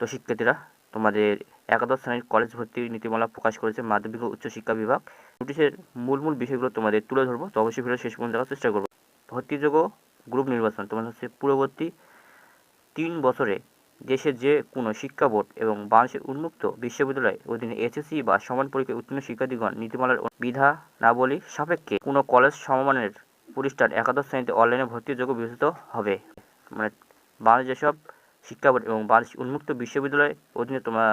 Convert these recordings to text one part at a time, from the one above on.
তো শিক্ষার্থীরা তোমাদের একাদশ শ্রেণির কলেজ ভর্তির নীতিমালা প্রকাশ করেছে মাধ্যমিক ও উচ্চশিক্ষা বিভাগ। নোটিশের মূল মূল বিষয়গুলো তোমাদের তুলে ধরবো। তো অবশ্যই ভিডিও শেষ পর্যন্ত দেখার চেষ্টা করব। ভর্তিযোগ্য গ্রুপ নির্বাচন তোমাদের হচ্ছে পূর্ববর্তী তিন বছরে দেশের যে কোনো শিক্ষা বোর্ড এবং বাংলাদেশের উন্মুক্ত বিশ্ববিদ্যালয় অধীনে এসএসসি বা সমান পরীক্ষায় উত্তীর্ণ শিক্ষার্থীগণ নীতিমালার বিধানাবলী সাপেক্ষে কোনো কলেজ সমমানের প্রতিষ্ঠান একাদশ শ্রেণীতে অনলাইনে ভর্তির যোগ্য বিবেচিত হবে। মানে বাংলাদেশ যেসব শিক্ষা বোর্ড এবং বাংলাদেশ উন্মুক্ত বিশ্ববিদ্যালয় অধীনে তোমরা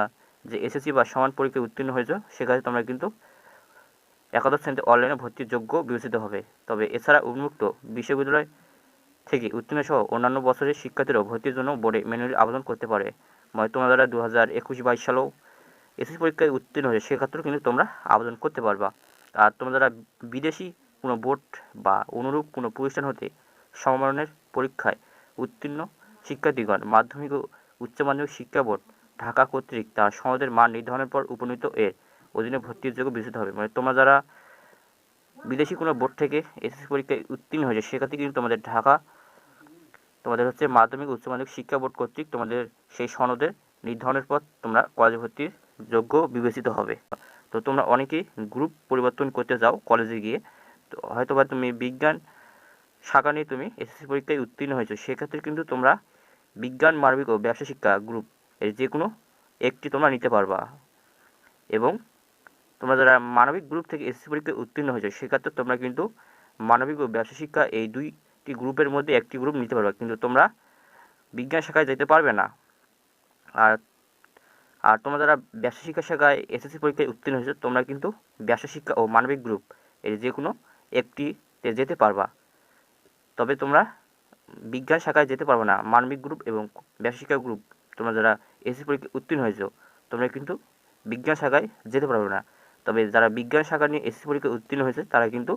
যে এসএসসি বা সমান পরীক্ষায় উত্তীর্ণ হয়েছো, সেখানে তোমরা কিন্তু একাদশ শ্রেণীতে অনলাইনে ভর্তির যোগ্য বিবেচিত হবে। তবে এছাড়া উন্মুক্ত বিশ্ববিদ্যালয় থেকে উত্তীর্ণ সহ অন্যান্য বছরের শিক্ষার্থীরাও ভর্তির জন্য বোর্ডে ম্যানুয়ালি আবেদন করতে পারে। মানে তোমরা যারা দু হাজার একুশ বাইশ সালেও এসএসসি পরীক্ষায় উত্তীর্ণ হয়েছে, সেক্ষেত্রেও কিন্তু তোমরা আবেদন করতে পারবা। আর তোমরা যারা বিদেশি কোনো বোর্ড বা অনুরূপ কোনো প্রতিষ্ঠান হতে সমমানের পরীক্ষায় উত্তীর্ণ শিক্ষার্থীগণ, মাধ্যমিক ও উচ্চ মাধ্যমিক শিক্ষা বোর্ড, ঢাকা কর্তৃক তার সনদের মান নির্ধারণের পর উপনীত এর অধীনে ভর্তির যোগ্য বিবেচিত হবে। মানে তোমরা যারা বিদেশি কোনো বোর্ড থেকে এসএসসি পরীক্ষায় উত্তীর্ণ হয়েছে, সেক্ষেত্রে কিন্তু তোমাদের ঢাকা, তোমাদের হচ্ছে মাধ্যমিক উচ্চ মাধ্যমিক শিক্ষা বোর্ড কর্তৃক তোমাদের সেই সনদের নির্ধারণের পর তোমরা কলেজ ভর্তির যোগ্য বিবেচিত হবে। তো তোমরা অনেকেই গ্রুপ পরিবর্তন করতে যাও কলেজে গিয়ে। তো হয়তোবা তুমি বিজ্ঞান শাখা নিয়ে তুমি এসএসসি পরীক্ষায় উত্তীর্ণ হয়েছো, সেক্ষেত্রে কিন্তু তোমরা বিজ্ঞান, মানবিক ও ব্যবসা শিক্ষা গ্রুপ এর যে কোনো একটি তোমরা নিতে পারবা। এবং তোমরা যারা মানবিক গ্রুপ থেকে এসএসসি পরীক্ষায় উত্তীর্ণ হয়েছো, সেক্ষেত্রে তোমরা কিন্তু মানবিক ও ব্যবসা শিক্ষা এই দুইটি গ্রুপের মধ্যে একটি গ্রুপ নিতে পারবা। কিন্তু তোমরা বিজ্ঞান শাখায় যেতে পারবে না। আর আর তোমরা যারা ব্যবসা শিক্ষা শাখায় এসএসসি পরীক্ষায় উত্তীর্ণ হয়েছো, তোমরা কিন্তু ব্যবসা শিক্ষা ও মানবিক গ্রুপ এর যে কোনো একটিতে যেতে পারবা। তবে তোমরা বিজ্ঞান শাখায় যেতে পারবে না। মানবিক গ্রুপ এবং ব্যবসা শিক্ষা গ্রুপ তোমরা যারা এসএসসি পরীক্ষায় উত্তীর্ণ হয়েছো, তোমরা কিন্তু বিজ্ঞান শাখায় যেতে পারবে না। তবে যারা বিজ্ঞান শাখা নিয়ে এসএসসি পরীক্ষায় উত্তীর্ণ হয়েছে, তারা কিন্তু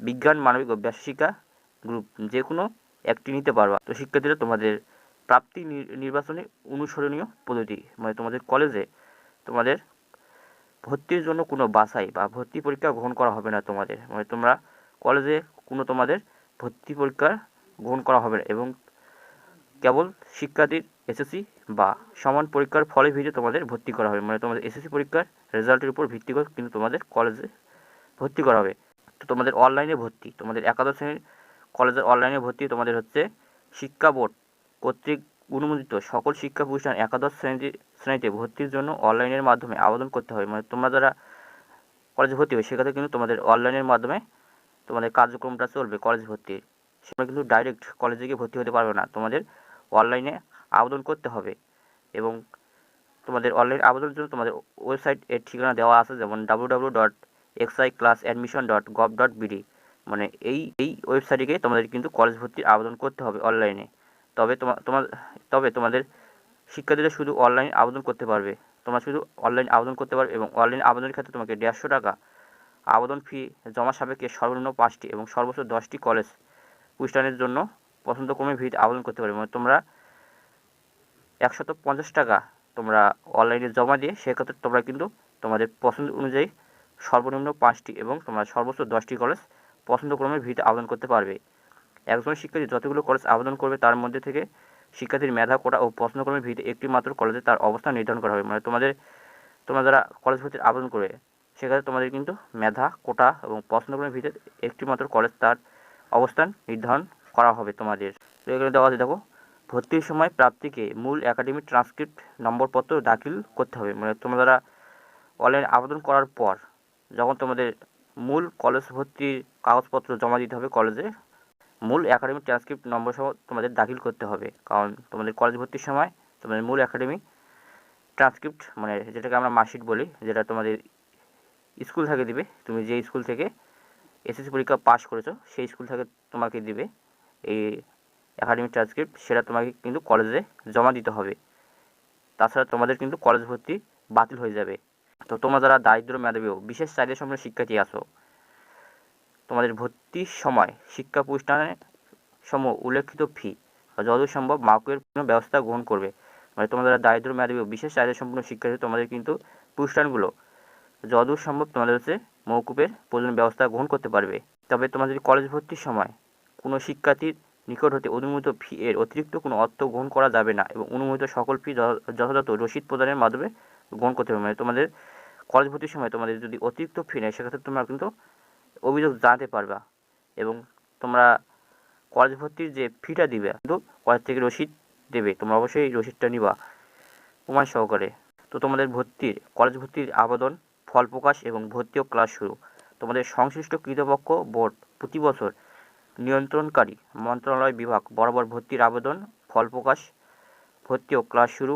বিজ্ঞান, মানবিক ও ব্যবসা শিক্ষা গ্রুপ যে কোনো একটি নিতে পারবা। তো শিক্ষার্থীরা, তোমাদের প্রাপ্তি নির্বাচনে অনুসরণীয় পদ্ধতি মানে তোমাদের কলেজে তোমাদের ভর্তির জন্য কোনো বাছাই বা ভর্তি পরীক্ষা গ্রহণ করা হবে না তোমাদের। মানে তোমরা কলেজে কোনো তোমাদের ভর্তি পরীক্ষা গ্রহণ করা হবে না এবং কেবল শিক্ষার্থীর এসএসসি বা সমান পরীক্ষার ফলে ভিত্তিতে তোমাদের ভর্তি করা হবে। মানে তোমাদের এসএসসি পরীক্ষার রেজাল্টের উপর ভিত্তি করে কিন্তু তোমাদের কলেজে ভর্তি করা হবে। তো তোমাদের অনলাইনে ভর্তি, তোমাদের একাদশ শ্রেণির কলেজের অনলাইনে ভর্তি তোমাদের হচ্ছে শিক্ষা বোর্ড কর্তৃক অনুমোদিত সকল শিক্ষা প্রতিষ্ঠান একাদশ শ্রেণীতে শ্রেণীতে ভর্তির জন্য অনলাইনের মাধ্যমে আবেদন করতে হবে। মানে তোমরা যারা কলেজে ভর্তি হবে, সেক্ষেত্রে কিন্তু তোমাদের অনলাইনের মাধ্যমে তোমাদের কার্যক্রমটা চলবে কলেজ ভর্তির। সেটা কিন্তু ডাইরেক্ট কলেজে গিয়ে ভর্তি হতে পারবে না। তোমাদের অনলাইনে আবেদন করতে হবে এবং তোমাদের অনলাইন আবেদনের জন্য তোমাদের ওয়েবসাইট এর ঠিকানা দেওয়া আছে যেমন W dot XI class admission dot gov dot BD মানে এই এই ওয়েবসাইটে গিয়ে তোমাদের কিন্তু কলেজ ভর্তির আবেদন করতে হবে অনলাইনে তবে তোমার তোমার তবে তোমাদের শিক্ষার্থীরা শুধু অনলাইন আবেদন করতে পারবে। তোমরা শুধু অনলাইন আবেদন করতে পারবে এবং অনলাইন আবেদনের ক্ষেত্রে তোমাকে দেড়শো টাকা আবেদন ফি জমা সাপেক্ষে সর্বনিম্ন পাঁচটি এবং সর্বোচ্চ দশটি কলেজ প্রতিষ্ঠানের জন্য পছন্দক্রমে ভিত্তিতে আবেদন করতে পারবে। মানে তোমরা একশত পঞ্চাশ টাকা তোমরা অনলাইনে জমা দিয়ে সেক্ষেত্রে তোমরা কিন্তু তোমাদের পছন্দ অনুযায়ী সর্বনিম্ন পাঁচটি এবং তোমরা সর্বোচ্চ দশটি কলেজ পছন্দক্রমে ভিত্তিতে আবেদন করতে পারবে। একজন শিক্ষার্থী যতগুলো কলেজ আবেদন করবে তার মধ্যে থেকে শিক্ষার্থীর মেধা, কোটা ও পছন্দক্রমের ভিত্তিতে একটি মাত্র কলেজে তার অবস্থান নির্ধারণ করা হবে। মানে তোমাদের, তোমরা যারা কলেজ ভর্তির আবেদন করবে, সেক্ষেত্রে তোমাদের কিন্তু মেধা, কোটা এবং পছন্দক্রমের ভিত্তিতে একটি মাত্র কলেজ তার অবস্থান নির্ধারণ করা হবে তোমাদের। তো এখানে দেওয়া আছে, দেখো, ভর্তির সময় প্রাপ্তিকে মূল একাডেমিক ট্রান্সক্রিপ্ট নম্বরপত্র দাখিল করতে হবে। মানে তোমরা অনলাইন আবেদন করার পর যখন তোমাদের মূল কলেজ ভর্তির কাগজপত্র জমা দিতে হবে কলেজে মূল একাডেমিক ট্রান্সক্রিপ্ট নম্বর সহ তোমাদের দাখিল করতে হবে। কারণ তোমাদের কলেজ ভর্তির সময় তোমাদের মূল একাডেমিক ট্রান্সক্রিপ্ট মানে যেটাকে আমরা মার্কশিট বলি, যেটা তোমাদের স্কুল থেকে দিবে। তুমি যে স্কুল থেকে এসএসসি পরীক্ষা পাস করেছ, সেই স্কুল থেকে তোমাকে দিবে। এই একাডেমিক ট্রান্সক্রিপ্ট সেটা তোমাকে কিন্তু কলেজে জমা দিতে হবে। তাছাড়া তোমাদের কিন্তু কলেজ ভর্তি বাতিল হয়ে যাবে। তো তোমরা যারা দারিদ্র মেধাবী বিশেষ চাহিদা সম্পন্ন শিক্ষার্থী আছো, তোমাদের ভর্তির সময় শিক্ষা প্রতিষ্ঠানে সমূহ উল্লেখিত ফি যতদূর সম্ভব মাকুয়ের ব্যবস্থা গ্রহণ করবে। মানে তোমাদের দারিদ্র মেধাবী বিশেষ চাহিদা সম্পন্ন শিক্ষার্থী, তোমাদের কিন্তু প্রতিষ্ঠানগুলো যতদূর সম্ভব তোমাদের হচ্ছে মৌকুপের প্রয়োজন ব্যবস্থা গ্রহণ করতে পারবে। তবে তোমাদের কলেজ ভর্তির সময় কোনো শিক্ষার্থীর নিকট হতে অনুমোদিত ফি এর অতিরিক্ত কোনো অর্থ গ্রহণ করা যাবে না এবং অনুমোদিত সকল ফি যথাযথ রসিদ প্রদানের মাধ্যমে গ্রহণ করতে হবে। মানে তোমাদের কলেজ ভর্তির সময় তোমাদের যদি অতিরিক্ত ফি নেয়, সেক্ষেত্রে তোমরা কিন্তু অভিযোগ জানাতে পারবা এবং তোমরা কলেজ ভর্তির যে ফিটা দিবে, কিন্তু কলেজ থেকে রসিদ দেবে। তোমরা অবশ্যই রসিদটা নিবা প্রমাণ সহকারে। তো তোমাদের ভর্তির কলেজ ভর্তির আবেদন ফল প্রকাশ এবং ভর্তি ও ক্লাস শুরু। তোমাদের সংশ্লিষ্ট কৃতপক্ষ বোর্ড প্রতি বছর নিয়ন্ত্রণকারী মন্ত্রণালয় বিভাগ বরাবর ভর্তির আবেদন ফল প্রকাশ ভর্তি ও ক্লাস শুরু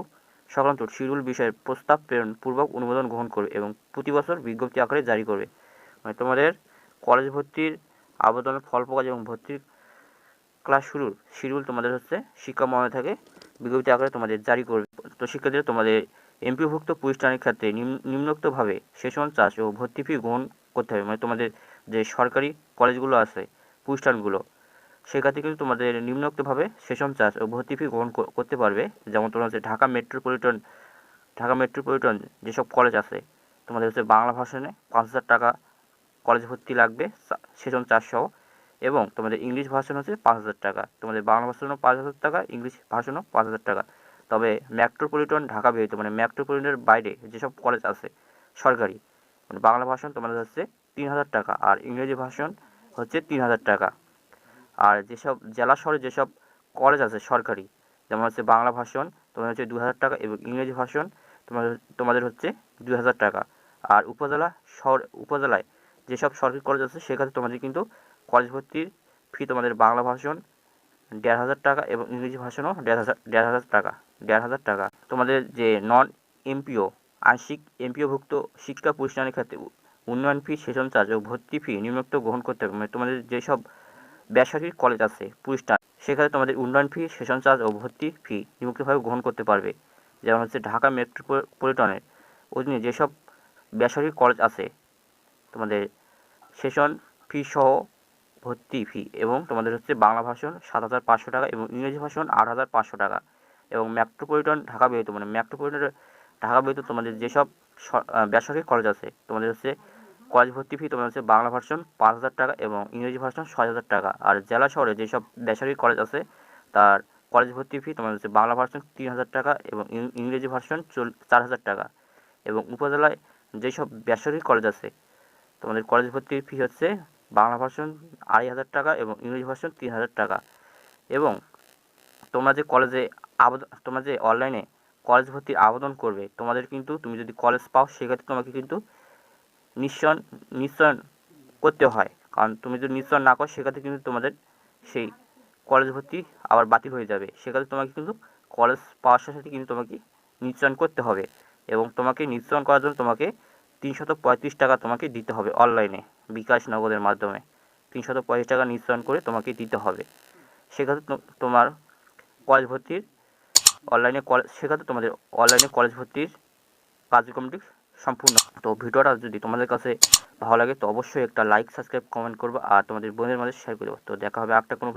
সংক্রান্ত শিডিউল বিষয়ে প্রস্তাব প্রেরণ পূর্বক অনুমোদন গ্রহণ করবে এবং প্রতি বছর বিজ্ঞপ্তি আকারে জারি করবে। মানে তোমাদের কলেজ ভর্তির আবেদনের ফল প্রকাশ এবং ভর্তির ক্লাস শুরুর শিডিউল তোমাদের হচ্ছে শিক্ষা মহালয় থাকে, বিজ্ঞপ্তি আকারে তোমাদের জারি করবে। তো শিক্ষার্থীরা তোমাদের এমপিভুক্ত প্রতিষ্ঠানের ক্ষেত্রে নিম্নোক্তভাবে সেশন চার্জ ও ভর্তি ফি গ্রহণ করতে হবে। মানে তোমাদের যে সরকারি কলেজগুলো আছে, প্রতিষ্ঠানগুলো সেক্ষেত্রে কিন্তু তোমাদের নিম্নোক্তভাবে সেশন চার্জ ও ভর্তি ফি গ্রহণ কর- করতে পারবে। যেমন তোমার হচ্ছে ঢাকা মেট্রোপলিটন ঢাকা মেট্রোপলিটন যেসব কলেজ আছে, তোমাদের হচ্ছে বাংলা ভাষণে পাঁচ হাজার টাকা কলেজ ভর্তি লাগবে সেশন চার্জ সহ। এবং তোমাদের ইংলিশ ভাষণ হচ্ছে পাঁচ হাজার টাকা, তোমাদের বাংলা ভার্সনও পাঁচ হাজার টাকা, ইংলিশ ভাষণও পাঁচ হাজার টাকা। তবে মেট্রোপলিটন ঢাকা ব্যতীত মানে মেট্রোপলিটনের বাইরে যেসব কলেজ আছে, সরকারি মানে বাংলা ভার্সন তোমাদের হচ্ছে তিন হাজার টাকা আর ইংরেজি ভার্সন হচ্ছে তিন হাজার টাকা। আর যেসব জেলা শহরে যেসব কলেজ আছে সরকারি, যেমন হচ্ছে বাংলা ভার্সন তোমাদের হচ্ছে দু হাজার টাকা এবং ইংরেজি ভার্সন তোমাদের তোমাদের হচ্ছে দুই হাজার টাকা। আর উপজেলা শহর, উপজেলায় যেসব সরকারি কলেজ আছে সেক্ষেত্রে তোমাদের কিন্তু কলেজ ভর্তির ফি তোমাদের বাংলা ভার্সন দেড় হাজার টাকা এবং ইংরেজি ভার্সনও দেড় হাজার দেড় হাজার টাকা। দেড় হাজার টাকা। তোমাদের যে নন এমপিও আংশিক এমপিওভুক্ত শিক্ষা প্রতিষ্ঠানের ক্ষেত্রে উন্নয়ন ফি সেশন চার্জ ও ভর্তি ফি নিম্নোক্ত গ্রহণ করতে হবে। মানে তোমাদের যেসব বেসরকারি কলেজ আছে, প্রতিষ্ঠান, সেখানে তোমাদের উন্নয়ন ফি সেশন চার্জ ও ভর্তি ফি নিম্নোক্তভাবে গ্রহণ করতে পারবে। যেমন হচ্ছে ঢাকা মেট্রোপলিটনের অধীনে যেসব বেসরকারি কলেজ আছে, তোমাদের সেশন ফি সহ ভর্তি ফি এবং তোমাদের হচ্ছে বাংলা ভাষণ সাত হাজার পাঁচশো টাকা এবং ইংরেজি ভাষণ আট হাজার পাঁচশো টাকা। এবং মেট্রোপলিটন ঢাকা ব্যতীত মানে মেট্রোপলিটনের ঢাকা ব্যতীত তোমাদের যেসব বেসরকারি কলেজ আছে, তোমাদের হচ্ছে কলেজ ভর্তি ফি তোমাদের হচ্ছে বাংলা ভার্সন পাঁচ হাজার টাকা এবং ইংরেজি ভার্সন ছয় হাজার টাকা। আর জেলা শহরে যেসব বেসরকারি কলেজ আছে, তার কলেজ ভর্তি ফি তোমাদের হচ্ছে বাংলা ভার্সন তিন হাজার টাকা এবং ইংরেজি ভার্সন চার হাজার টাকা। এবং উপজেলায় যেসব বেসরকারি কলেজ আছে, তোমাদের কলেজ ভর্তির ফি হচ্ছে বাংলা ভার্সন আড়াই হাজার টাকা এবং ইংরেজি ভার্সন তিন হাজার টাকা। এবং তোমরা যে কলেজে আবেদন তোমরা যে অনলাইনে কলেজ ভর্তির আবেদন করবে, তোমাদের কিন্তু, তুমি যদি কলেজ পাও, সেক্ষেত্রে তোমাকে কিন্তু নিশ্চয়ন নিশ্চয়ন করতে হয়। কারণ তুমি যদি নিশ্চয়ন না করো, সেক্ষেত্রে কিন্তু তোমাদের সেই কলেজ ভর্তি আবার বাতিল হয়ে যাবে। সেক্ষেত্রে তোমাকে কিন্তু কলেজ পাওয়ার সাথে সাথে কিন্তু তোমাকে নিশ্চয়ন করতে হবে এবং তোমাকে নিশ্চয়ন করার জন্য তোমাকে তিনশত পঁয়ত্রিশ টাকা তোমাকে দিতে হবে অনলাইনে বিকাশ নগদের মাধ্যমে। তিনশত পঁয়ত্রিশ টাকা নিশ্চয়ন করে তোমাকে দিতে হবে। সেক্ষেত্রে তোমার কলেজ ভর্তির অনলাইনে কলেজ সেক্ষেত্রে তোমাদের অনলাইনে কলেজ ভর্তির কার্যক্রমটি সম্পূর্ণ। তো ভিডিওটা যদি তোমাদের কাছে ভালো লাগে, তো অবশ্যই একটা লাইক সাবস্ক্রাইব কমেন্ট করব আর তোমাদের বোনের মাঝে শেয়ার করে দেবো। তো দেখা হবে একটা কোনো